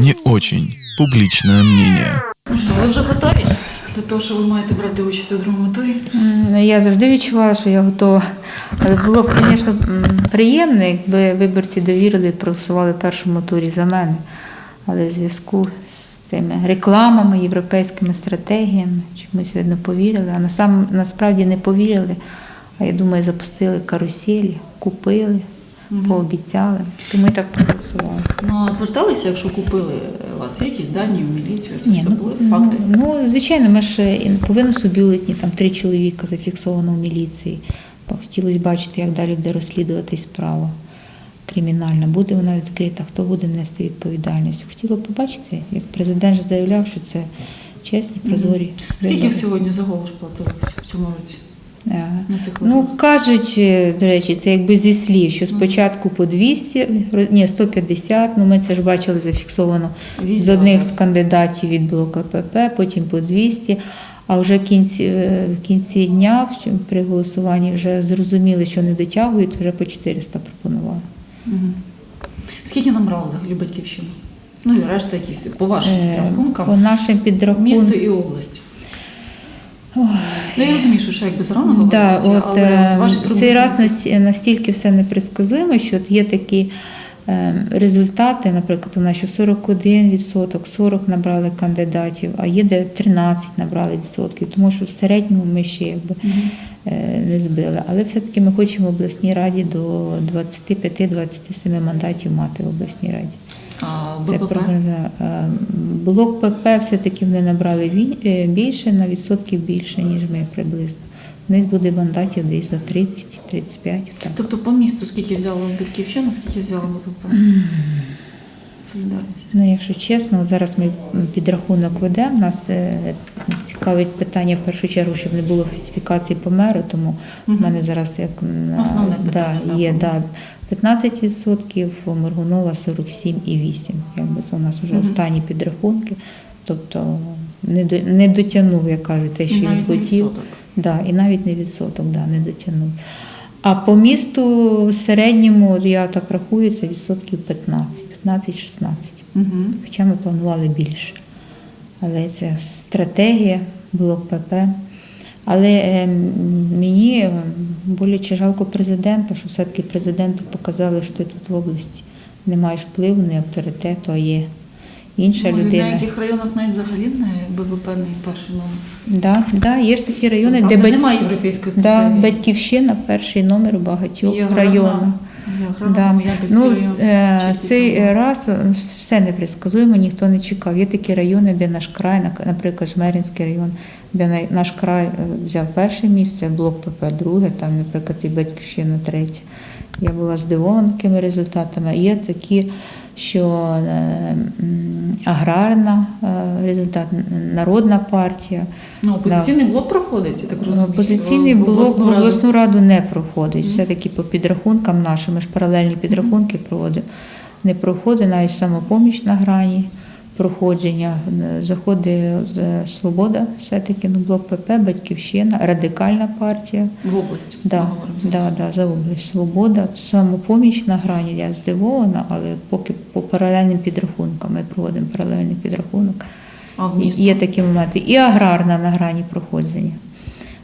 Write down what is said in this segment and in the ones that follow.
не очень публичное мнение. Ну що, ви вже готові до того, що ви маєте брати участь у другому турі? Я завжди відчувала, що я готова. Але було б, звісно, приємно, якби виборці довірили і проголосували в першому турі за мене. Але в зв'язку з тими рекламами, європейськими стратегіями, чомусь видно повірили, а насправді не повірили. А я думаю, запустили каруселі, купили, пообіцяли. Тому і так проголосували. Ну, а зверталися, якщо купили у вас якісь дані в міліцію, це Ні, все ну, були факти. Ну, звичайно, ми ж повинні собі бюлетні, там три чоловіка зафіксовано в міліції. Хотілося бачити, як далі буде розслідуватись справа кримінальна. Буде вона відкрита, хто буде нести відповідальність. Хотіла б побачити, як президент же заявляв, що це чесні, прозорі. Скільки сьогодні за голос платили в цьому році? Е, Ну, кажуть, е, до речі, це якби зі слів, що спочатку по 200, ні, 150, ну ми це ж бачили зафіксовано з одних з кандидатів від блоку ПП, потім по 200, а вже в кінці, е, в кінці дня при голосуванні вже зрозуміли, що не дотягують, вже по 400 пропонували. Мгм. Скільки набрала взагалі батьківщина? Ну і решта якісь по вашим Е, По підрахункам. нашим Місто підрахункам. і область. Ну я розумію, що ще якби зарано Да, говорити, от, але е, цей раз настільки все непредсказуємо, що от є такі е, результати, наприклад, у нас що 41%, 40 набрали кандидатів, а є де 13 набрали відсотків, тому що в середньому ми ще якби е, не збили. Але все-таки ми хочемо в обласній раді до 25-27 мандатів мати в обласній раді. Це програма. Блок ПП все-таки вони набрали е, більше, на відсотків більше, ніж ми приблизно. У них буде мандатів десь за 30-35. Так. Тобто по місту скільки взяла батьківщина, скільки взяла БПП? Ну, якщо чесно, от зараз ми підрахунок ведемо. Нас е, цікавить питання в першу чергу, щоб не було фальсифікації по меру, тому в мене зараз як Основне да, є да, 15%, у Моргунова 47,8%. Якби це у нас вже Мгм. останні підрахунки. Тобто не, до, не дотягнув, як кажуть, те, що він хотів. Да, і навіть не відсоток, да, не дотягнув. А по місту в середньому, я так рахую, це відсотків 15, 15-16. Мгм. Хоча ми планували більше. Але це стратегія, блок ПП. Але е, мені е, боляче жалко президента, що все-таки президенту показали, що ти тут в області не маєш впливу, не авторитету, а є інша Ну, і В деяких районах навіть взагалі не БВП не перший номер. Да, да, є ж такі райони, Це, де бать- немає європейської да, батьківщина перший номер в багатьох районах. Да. Ну, е, цей раз е, все непредсказуємо, ніхто не чекав. Є такі райони, де наш край, наприклад, Жмеринський район, де наш край е, взяв перше місце, блок ПП друге, там, наприклад, і батьківщина третє. Я була здивована такими результатами. Є такі, що е, аграрна е, результат, народна партія. Ну, опозиційний блок проходить, я так розумію. Опозиційний в блок обласну в раду. обласну раду не проходить. Все-таки по підрахункам нашим, ми ж паралельні підрахунки проводимо. Не проходить навіть самопоміч на грані проходження. Е, Заходить е, Свобода, все-таки ну, блок ПП, Батьківщина, Радикальна партія. В область. Да, да, да, за область Свобода, самопоміч на грані. Я здивована, але поки по паралельним підрахункам ми проводимо паралельний підрахунок. А в місто? Є такі моменти. І аграрна на грані проходження.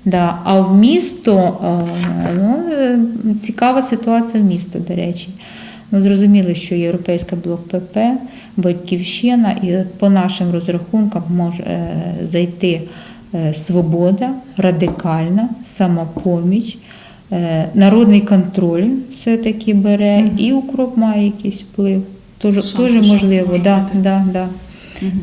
Да. А в місто е, ну, цікава ситуація в місто, до речі. Ми зрозуміли, що Європейська блок ПП, Батьківщина, і по нашим розрахункам може зайти е, Свобода, радикальна, самопоміч, е, народний контроль все-таки бере, і укроп має якийсь вплив. Тож, Шанс, теж можливо, да, да, да.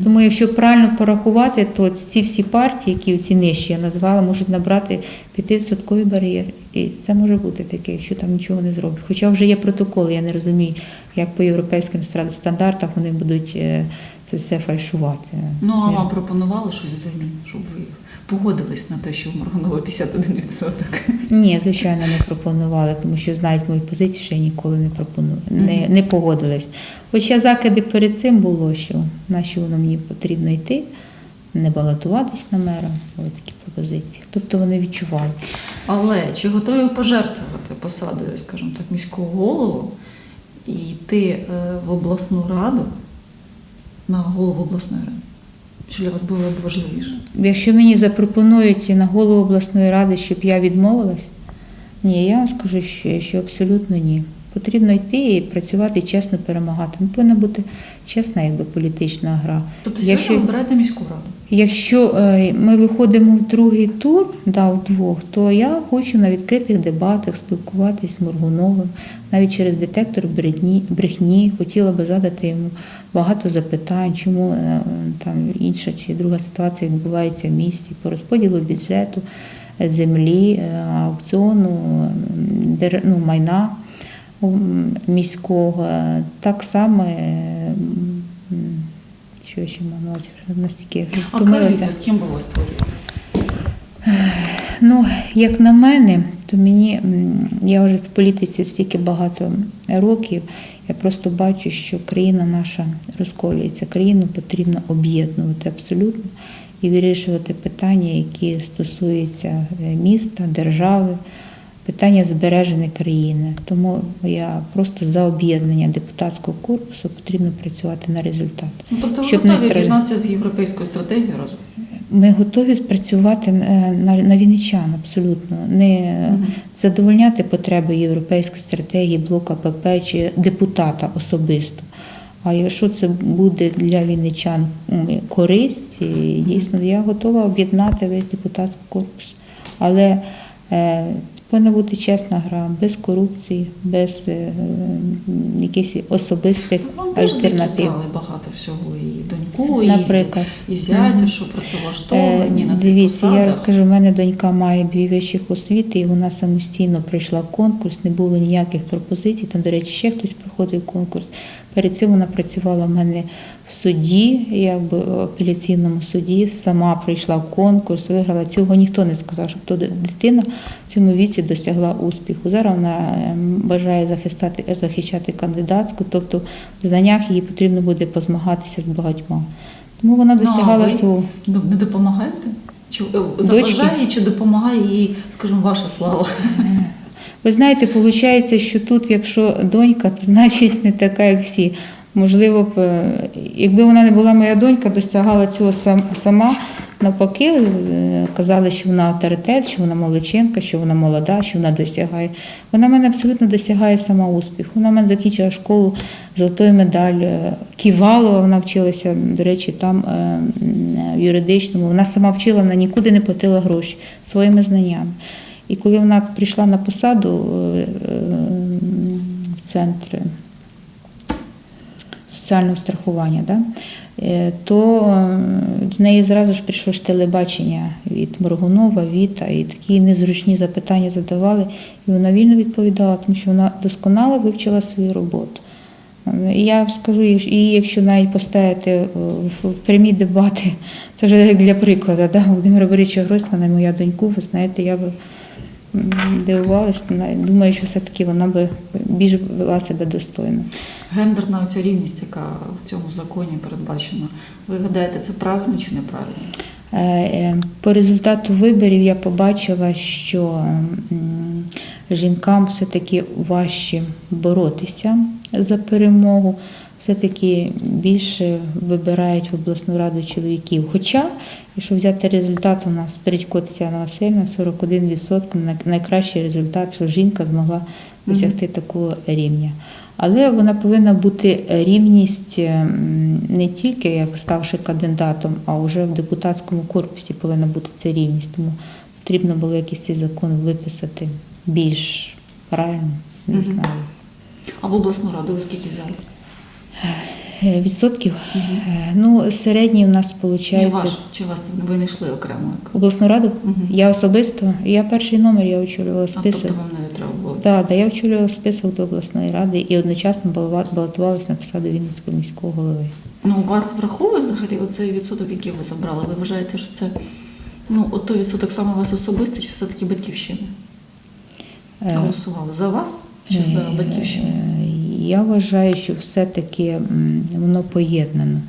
Тому якщо правильно порахувати, то ці всі партії, які ці нижчі я назвала, можуть набрати 5% бар'єр. І це може бути таке, якщо там нічого не зроблять. Хоча вже є протоколи, я не розумію, як по європейським стандартах вони будуть е, це все фальшувати. Ну, а вам пропонували щось взагалі, щоб ви погодились на те, що в Моргунова 51%? Ні, звичайно, не пропонували, тому що знають мою позицію, що я ніколи не пропоную, не, не погодилась. Хоча закиди перед цим було, що наші воно мені потрібно йти, не балотуватись на мера, були такі пропозиції. Тобто вони відчували. Але чи готові пожертвувати посадою, скажімо так, міського голову і йти е, в обласну раду на голову обласної ради? Що для вас було б важливіше? Якщо мені запропонують на голову обласної ради, щоб я відмовилась, ні, я вам скажу, що, що абсолютно ні. Потрібно йти і працювати чесно перемагати. Ну, повинна бути чесна, якби політична гра. Тобто Якщо- сьогодні ви обираєте міську раду? Якщо е, ми виходимо в другий тур, да, вдвох, то я хочу на відкритих дебатах спілкуватись з Моргуновим, навіть через детектор брехні, брехні. Хотіла би задати йому багато запитань, чому е, там інша чи друга ситуація відбувається в місті по розподілу бюджету, е, землі, е, аукціону, ну, майна міського. Так само. е, Що ще? Вже настільки втомилася. з ким би ви? Ну, як на мене, то мені я вже в політиці стільки багато років. Я просто бачу, що країна наша розколюється. Країну потрібно об'єднувати абсолютно і вирішувати питання, які стосуються е, міста, держави, питання збереження країни. Тому я просто за об'єднання депутатського корпусу потрібно працювати на результат. Ну, тобто ви Щоб готові об'єднатися з європейською стратегією разом? Ми готові спрацювати е, на, на вінничан абсолютно, не задовольняти потреби європейської стратегії, блока ПП чи депутата особисто. А якщо це буде для вінничан користь, і дійсно я готова об'єднати весь депутатський корпус. Але е, повинна бути чесна гра, без корупції, без е, якихось особистих Вам теж альтернатив. зачитали багато всього і доньку, і, Наприклад. і зятя, що працевлаштовані Е, на цих Дивіться, я посадах. розкажу, в мене донька має дві вищих освіти, і вона самостійно пройшла конкурс, не було ніяких пропозицій. Там, до речі, ще хтось проходив конкурс. Перед цим вона працювала в мене в суді, якби в апеляційному суді, сама пройшла в конкурс, виграла. Цього ніхто не сказав, щоб то дитина в цьому віці досягла успіху. Зараз вона ем, бажає захистати, захищати кандидатську, тобто в знаннях їй потрібно буде позмагатися з багатьма. Тому вона Ну, досягала свого. Ну, Не допомагаєте? Чи е, заважає, чи допомагає їй, скажімо, ваша слава? Ви знаєте, виходить, що тут, якщо донька, то значить не така, як всі. Можливо, б, е, якби вона не була моя донька, досягала цього сам- сама. Навпаки, е, казали, що вона авторитет, що вона молодчинка, що вона молода, що вона досягає. Вона мене абсолютно досягає сама успіху. Вона мене закінчила школу золотою медаллю. Ківалова вона вчилася, до речі, там е, в юридичному. Вона сама вчила, вона нікуди не платила гроші своїми знаннями. І коли вона прийшла на посаду в центр соціального страхування, да, е, то до неї зразу ж прийшло ж телебачення від Моргунова, Віта, і такі незручні запитання задавали. І вона вільно відповідала, тому що вона досконало вивчила свою роботу. І я скажу, і якщо навіть поставити е, в прямі дебати, це вже для прикладу, да, Володимира Борисовича Гройсмана, моя доньку, ви знаєте, я би дивувалася, думаю, що все-таки вона би більш вела себе достойно. Гендерна оця рівність, яка в цьому законі передбачена. Ви гадаєте, це правильно чи неправильно? Е, е, По результату виборів я побачила, що жінкам все-таки важче боротися за перемогу, все-таки більше вибирають в обласну раду чоловіків. Хоча, якщо взяти результат, у нас Стрічко Тетяна Васильівна 41% найкращий результат, що жінка змогла досягти такого рівня. Але вона повинна бути рівність не тільки як ставши кандидатом, а вже в депутатському корпусі повинна бути ця рівність. Тому потрібно було якийсь цей закон виписати більш правильно, не знаю. А в обласну раду ви скільки взяли? Е, Відсотків. Е, Ну, середній у нас виходить. ваш, чи вас ви не йшли окремо? Обласну раду? Мгм. Я особисто, я перший номер, я очолювала А список. тобто вам не треба було? Так, да, я очолювала список до обласної ради і одночасно балотувалась на посаду Вінницького міського голови. Ну, у вас враховує взагалі оцей відсоток, який ви забрали? Ви вважаєте, що це ну, от той відсоток саме у вас особисто, чи все-таки батьківщини? Е, Голосували за вас чи за Е, батьківщину? Я вважаю, що все-таки воно поєднано.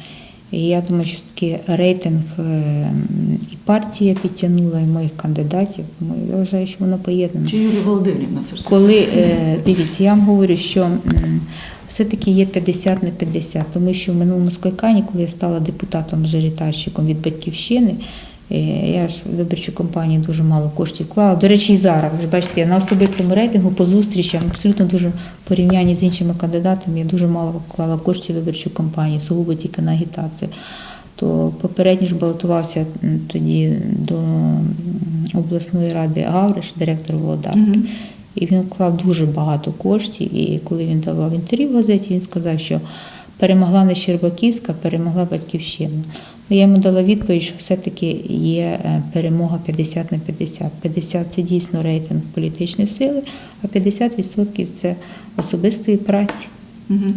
Я думаю, що все-таки рейтинг е, і партія підтягнула, і моїх кандидатів. Я вважаю, що воно поєднано. Чи Юлія Володимирівна все ж таки? Коли е, дивіться, я вам говорю, що все-таки є 50 на 50, тому що в минулому скликанні, коли я стала депутатом мажоритарщиком від батьківщини, я ж в виборчу кампанію дуже мало коштів вклала. До речі, і зараз ви ж бачите, я на особистому рейтингу по зустрічам абсолютно дуже порівнянні з іншими кандидатами. Я дуже мало вклала коштів в виборчу кампанію, сугубо тільки на агітацію. То попередньо ж балотувався тоді до обласної ради Гавриш, директор Володарки. Мгм. І він вклав дуже багато коштів. І коли він давав інтерв'ю в газеті, він сказав, що перемогла не Щербаківська, перемогла Батьківщина. Я йому дала відповідь, що все-таки є е, перемога 50 на 50. 50 – це дійсно рейтинг політичної сили, а 50% – це особистої праці. Угу.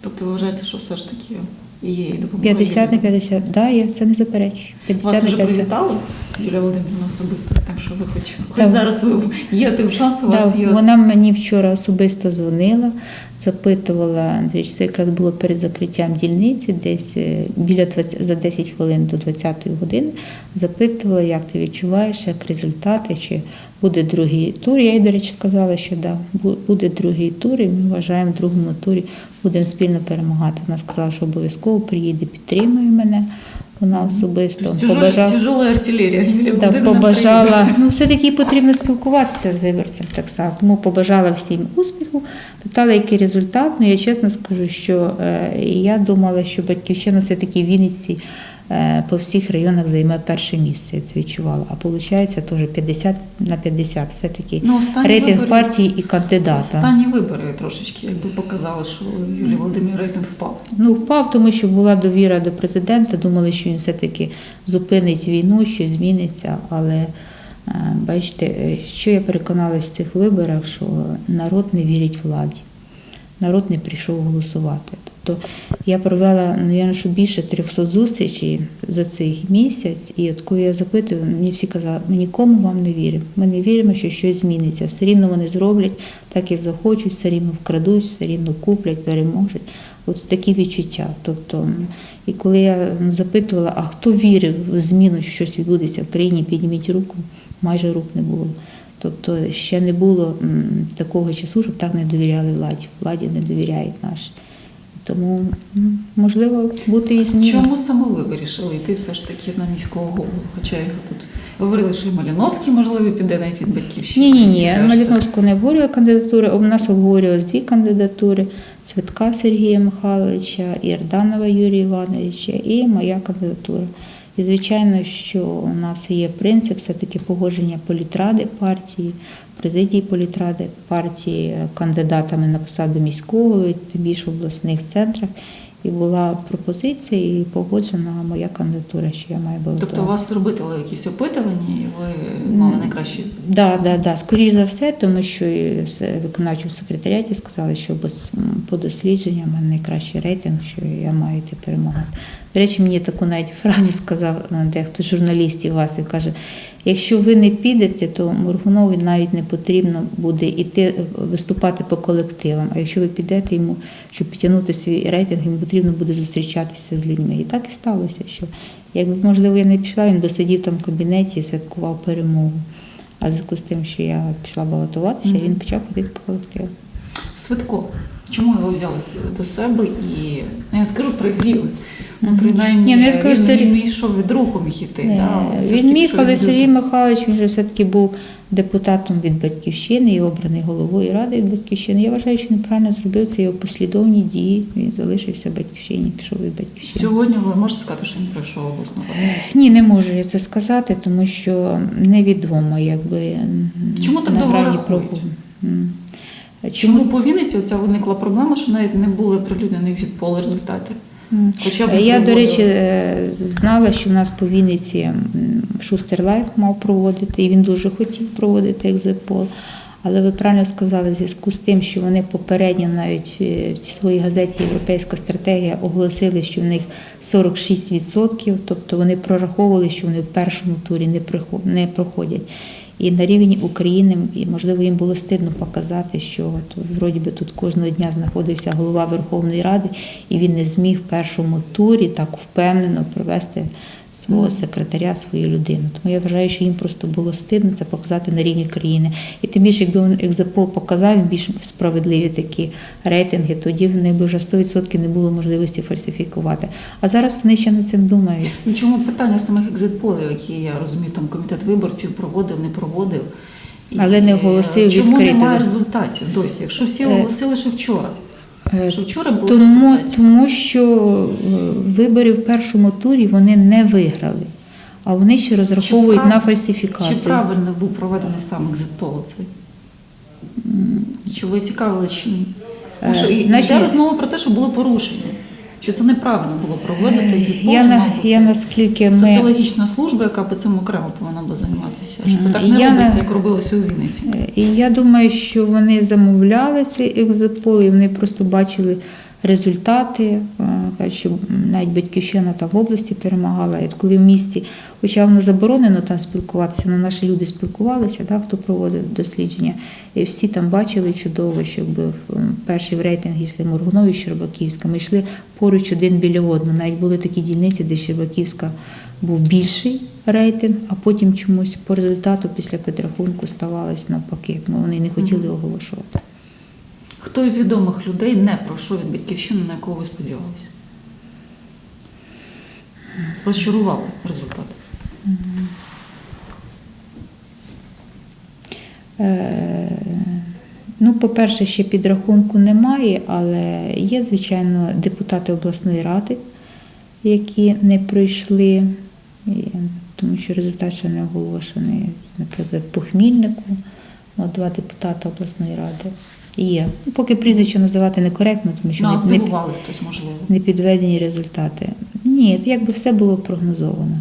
Тобто ви вважаєте, що все ж таки є і допомога? 50 на 50. Так, да, я це не заперечую. 50 Вас на вже 50. привітали, Юлія Володимирівна, особисто з тим, що ви хоч, хоч Так. зараз ви є тим шанс, у вас Да, є. вона мені вчора особисто дзвонила, запитувала, це якраз було перед закриттям дільниці, десь е, біля 20, за 10 хвилин до 20-ї години. Запитувала, як ти відчуваєш, як результати, чи буде другий тур. Я їй, до речі, сказала, що да, буде другий тур, і ми вважаємо в другому турі будемо спільно перемагати. Вона сказала, що обов'язково приїде, підтримує мене. Вона особисто Тяжела, побажала. тяжела артилерія. Юлія Так, побажала. Ну, все-таки потрібно спілкуватися з виборцем так само. Тому побажала всім успіху. Питала, який результат. Ну, я чесно скажу, що е, я думала, що батьківщина все-таки в Вінниці по всіх районах займе перше місце. Я це відчувала. А виходить теж 50 на 50. Все-таки Ну, рейтинг вибори- партії і кандидата. Останні вибори трошечки якби показали, що Юлія Володимирівна рейтинг впав. Ну, впав, тому що була довіра до президента. Думали, що він все-таки зупинить війну, що зміниться. Але е, бачите, е, що я переконалася в цих виборах, що народ не вірить владі. Народ не прийшов голосувати. Тобто я провела, мабуть, що більше 300 зустрічей за цей місяць, і от коли я запитую, мені всі казали, ми нікому вам не віримо. Ми не віримо, що щось зміниться. Все рівно вони зроблять так, як захочуть, все рівно вкрадуть, все рівно куплять, переможуть. От такі відчуття. Тобто, і коли я запитувала, а хто вірив в зміну, що щось відбудеться в країні, підніміть руку, майже рук не було. Тобто ще не було такого часу, щоб так не довіряли владі. Владі не довіряють наші. Тому можливо бути і зміни. Чому саме ви вирішили йти все ж таки на міського голову? Хоча його тут говорили, що і Маліновський, можливо, піде навіть від батьківщини. Ні, ні, ні. Маліновського не обговорювали кандидатури. У нас обговорювалися дві кандидатури: Цвітка Сергія Михайловича, Ірданова Юрія Івановича і моя кандидатура. І звичайно, що у нас є принцип все-таки погодження політради партії, президії політради партії кандидатами на посаду міського голови, тим більше в обласних центрах. І була пропозиція і погоджена моя кандидатура, що я маю балотуватися. Тобто у вас робили якісь опитування, і ви мали найкращі. Да, да, да. Скоріш за все, тому що і з виконавчому секретаріаті сказали, що без- по дослідженням в мене найкращий рейтинг, що я маю йти перемагати. До речі, мені таку навіть фразу сказав е, дехто журналістів вас і каже: якщо ви не підете, то Моргунові навіть не потрібно буде йти е, виступати по колективам. А якщо ви підете йому, щоб підтягнути свій рейтинг, йому потрібно буде зустрічатися з людьми. І так і сталося, що якби можливо я не пішла, він би сидів там в кабінеті і святкував перемогу. А в зв'язку з тим, що я пішла балотуватися, Мгм. він почав ходити по колективу. Свитко, чому його взяли до себе і ну, я скажу пригріли. Ну, принаймні, Ні, ну, я скажу, він, Сергій- він йшов від руху міг іти. Е, да? Все ж Він таки, міг, що але він Сергій. Михайлович він же все-таки був депутатом від батьківщини і обраний головою ради від батьківщини. Я вважаю, що він правильно зробив це його послідовні дії. Він залишився в батьківщині, пішов від батьківщини. Сьогодні ви можете сказати, що він пройшов обласну раду? Ні, не можу я це сказати, тому що невідомо, якби м, Чому так на довго грані рахують? М. Чому по Вінниці оця виникла проблема, що навіть не були оприлюднених екзит-пол результатів? Хоча б Я, до речі, е, знала, що в нас по Вінниці Шустер Лайф мав проводити, і він дуже хотів проводити екзипол. Але ви правильно сказали, в зв'язку з тим, що вони попередньо навіть е, в своїй газеті Європейська стратегія оголосили, що в них 46%, тобто вони прораховували, що вони в першому турі не не проходять. І на рівні України, і, можливо, їм було стидно показати, що от, вроді би тут кожного дня знаходився голова Верховної Ради, і він не зміг в першому турі так впевнено провести свого секретаря, свою людину. Тому я вважаю, що їм просто було стидно це показати на рівні країни. І тим більше, якби він екзопол показав він більш справедливі такі рейтинги, тоді в них би вже 100% не було можливості фальсифікувати. А зараз вони ще над цим думають. Ну, Чому питання самих екзитполів, які я розумію, там комітет виборців проводив, не проводив. Але не оголосив е, Чому відкрито, немає результатів досі? Якщо всі Е, оголосили, що вчора. Е, Що вчора було Тому, тому що е, вибори в першому турі вони не виграли, а вони ще розраховують чи на Чи правильно був проведений сам екзитпол цей? Чи ви цікавили чи ні? Тому Е, що і- значить- йде розмова про те, що було порушення. Що це неправильно було проводити екзитпол. Я, на, мав бути я наскільки ми соціологічна служба, яка по цьому окремо повинна була займатися. Що так не Я робиться, як робилося у Вінниці. Е, І я думаю, що вони замовляли цей екзопол, і вони просто бачили результати. е, що навіть батьківщина там в області перемагала. І коли в місті, хоча воно заборонено там спілкуватися, але наші люди спілкувалися, да, хто проводив дослідження, і всі там бачили чудово, що перші в рейтинги йшли Моргунові і Щербаківська. Ми йшли поруч один біля одного. Навіть були такі дільниці, де Щербаківська був більший рейтинг, а потім чомусь по результату після підрахунку ставалось навпаки. Ми вони не хотіли оголошувати. Хто із відомих людей не пройшов від батьківщини, на якого ви сподівалися? Розчарували результат. Е, Ну, по-перше, ще підрахунку немає, але є, звичайно, депутати обласної ради, які не пройшли, тому що результат ще не оголошений. Наприклад, по От два депутати обласної ради. Є. Ну, Поки прізвище називати некоректно, тому що Нас не, не, здивували хтось, можливо. не підведені результати. Ні, якби все було прогнозовано.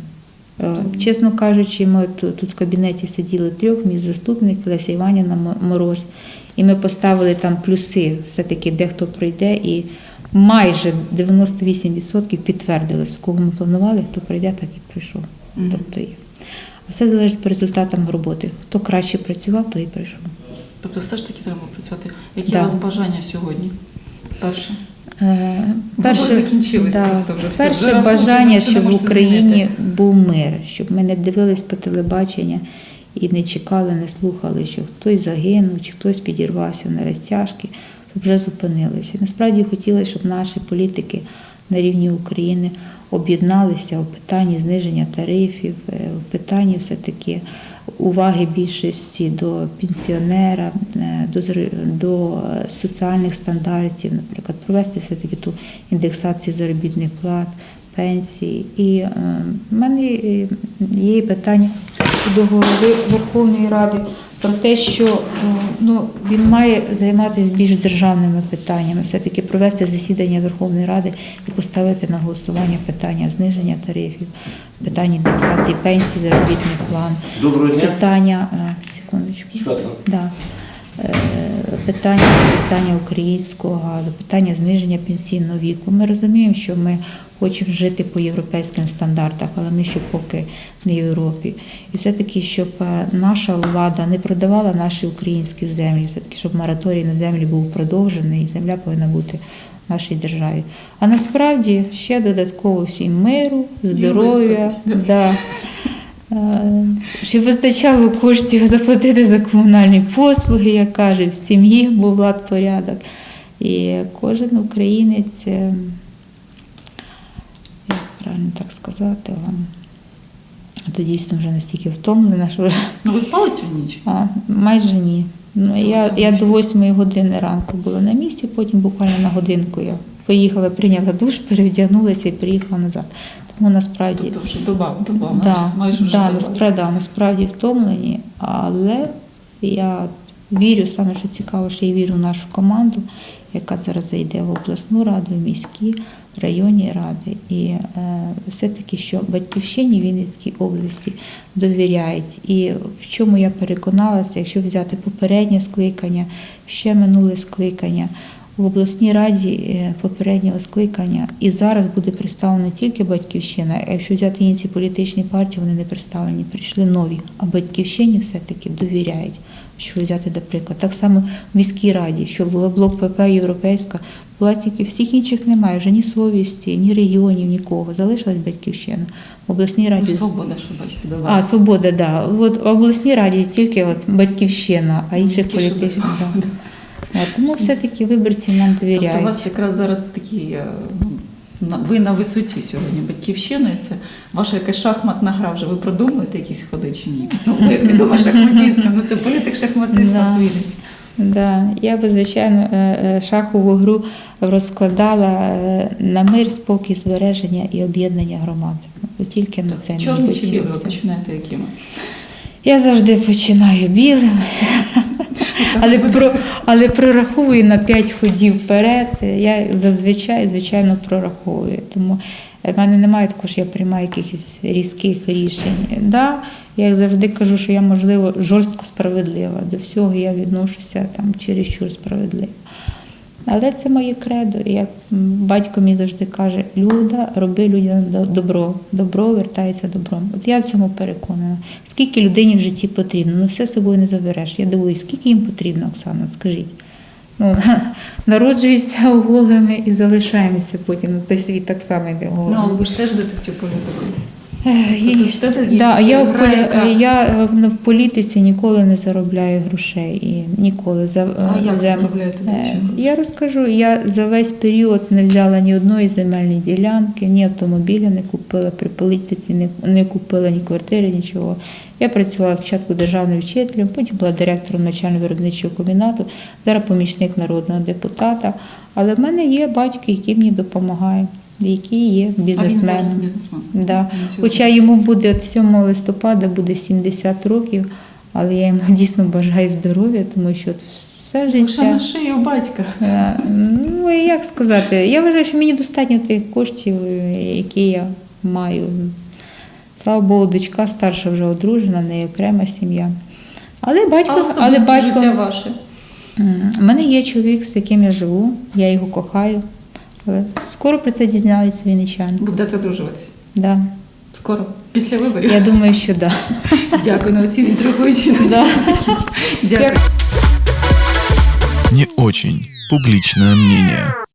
Е, Чесно кажучи, ми тут, в кабінеті сиділи трьох, мій заступник Леся Іванівна Мороз, і ми поставили там плюси, все-таки дехто пройде, і майже 98% підтвердили, з кого ми планували, хто пройде, так і прийшов. Тобто є. А все залежить по результатам роботи. Хто краще працював, той і прийшов. Тобто все ж таки треба працювати. Які Да. у вас бажання сьогодні? Перше. Е, Вибори закінчились просто вже все. Перше бажання, щоб в Україні змінити. був мир, щоб ми не дивились по телебаченню і не чекали, не слухали, що хтось загинув, чи хтось підірвався на розтяжки, щоб вже зупинилися. Насправді хотіли, щоб наші політики на рівні України об'єдналися у питанні зниження тарифів, е, у питанні все-таки уваги більшості до пенсіонера, е, до, до е, соціальних стандартів, наприклад, провести все-таки ту індексацію заробітних плат, пенсій. І е, в мене е, є питання до голови Верховної Ради про те, що е, ну, він має займатися більш державними питаннями, все-таки провести засідання Верховної Ради і поставити на голосування питання зниження тарифів, питання індексації пенсій, заробітний план, Доброго дня. питання, е, секундочку. Да. Е, Питання використання українського газу, питання зниження пенсійного віку. Ми розуміємо, що ми хочемо жити по європейським стандартах, але ми ще поки не в Європі. І все-таки, щоб е, наша влада не продавала наші українські землі, все-таки, щоб мораторій на землі був продовжений, і земля повинна бути в нашій державі. А насправді ще додатково всім миру, здоров'я. Да. Е, Щоб вистачало коштів заплатити за комунальні послуги, як кажуть, в сім'ї був лад порядок. І кожен українець, е, як правильно так сказати вам, то дійсно вже настільки втомлена, що вже Ну ви спали цю ніч? а, майже ні. Ну, я, я до 8 години ранку була на місці, потім буквально на годинку я поїхала, прийняла душ, перевдягнулася і приїхала назад. Тому насправді Тобто вже доба, доба, Да, майже, вже да, доба. насправді, да, насправді втомлені, але я вірю, саме що цікаво, що я вірю в нашу команду, яка зараз зайде в обласну раду, в міські, в районні ради. І е, все-таки, що батьківщині Вінницькій області довіряють. І в чому я переконалася, якщо взяти попереднє скликання, ще минуле скликання. В обласній раді е, попереднього скликання і зараз буде представлена тільки батьківщина. а Якщо взяти інші політичні партії, вони не представлені, прийшли нові. А батьківщині все-таки довіряють. що взяти, до прикладу. Так само в міській раді, що була блок ПП Європейська, була тільки всіх інших немає, вже ні совісті, ні регіонів, нікого. Залишилась батьківщина. В обласній Ну, раді. свобода, що бачите, давай. А, свобода, да. От в обласній раді тільки от батьківщина, а інших Міські, політичних. Да. От, тому все-таки виборці нам довіряють. Тобто у вас якраз зараз такі, е, ну, на- ви на висоті сьогодні батьківщини, це ваша якась шахматна гра вже. Ви продумуєте якісь ходи чи ні? Ну, як відома шахматістка, ну це політик шахматист Да. нас Вінниці. Да, я би, звичайно, е, е, шахову гру розкладала на мир, спокій, збереження і об'єднання громад. Тільки на це Чорний чи ви починаєте якими? Я завжди починаю білим, але, про, але прораховую на 5 ходів вперед. Я зазвичай, звичайно, прораховую. Тому в мене немає такого, що я приймаю якихось різких рішень. Да, я завжди кажу, що я, можливо, жорстко справедлива. До всього я відношуся там чересчур справедливо. Але це моє кредо. Як батько мій завжди каже, Люда, роби людям добро. Добро вертається добром. От я в цьому переконана. Скільки людині в житті потрібно? Ну все з собою не забереш. Я дивуюсь, скільки їм потрібно, Оксана, скажіть. Ну, народжуються голими і залишаємося потім. Ну, той світ так само йде Ну, голим. але ви ж теж йдете в цю політику. Тобто і- ж теж Да, я, в полі... я е, в політиці ніколи не заробляю грошей. І ніколи за, А як за- заробляєте Е, гроші? Я розкажу, я за весь період не взяла ні одної земельної ділянки, ні автомобіля не купила при політиці, не, не купила ні квартири, нічого. Я працювала спочатку державним вчителем, потім була директором начального виробничого комбінату, зараз помічник народного депутата. Але в мене є батько, який мені допомагає, який є А він бізнесмен. Да. Хоча йому буде от 7 листопада буде 70 років, але я йому дійсно бажаю здоров'я, тому що от все Лише життя. на шию батька. Е, Ну, і як сказати, я вважаю, що мені достатньо тих коштів, е, які я маю. Слава Богу, дочка старша вже одружена, в неї окрема сім'я. Але А батько, але батько, ваше. У мене є чоловік, з яким я живу, я його кохаю. Але скоро про це дізнаються вінничани. Будете одружуватись. Да. Скоро, після виборів. Я думаю, що так. Да. Дякую на оці інтригуючі Да. Дякую. Не очень публичное мнение.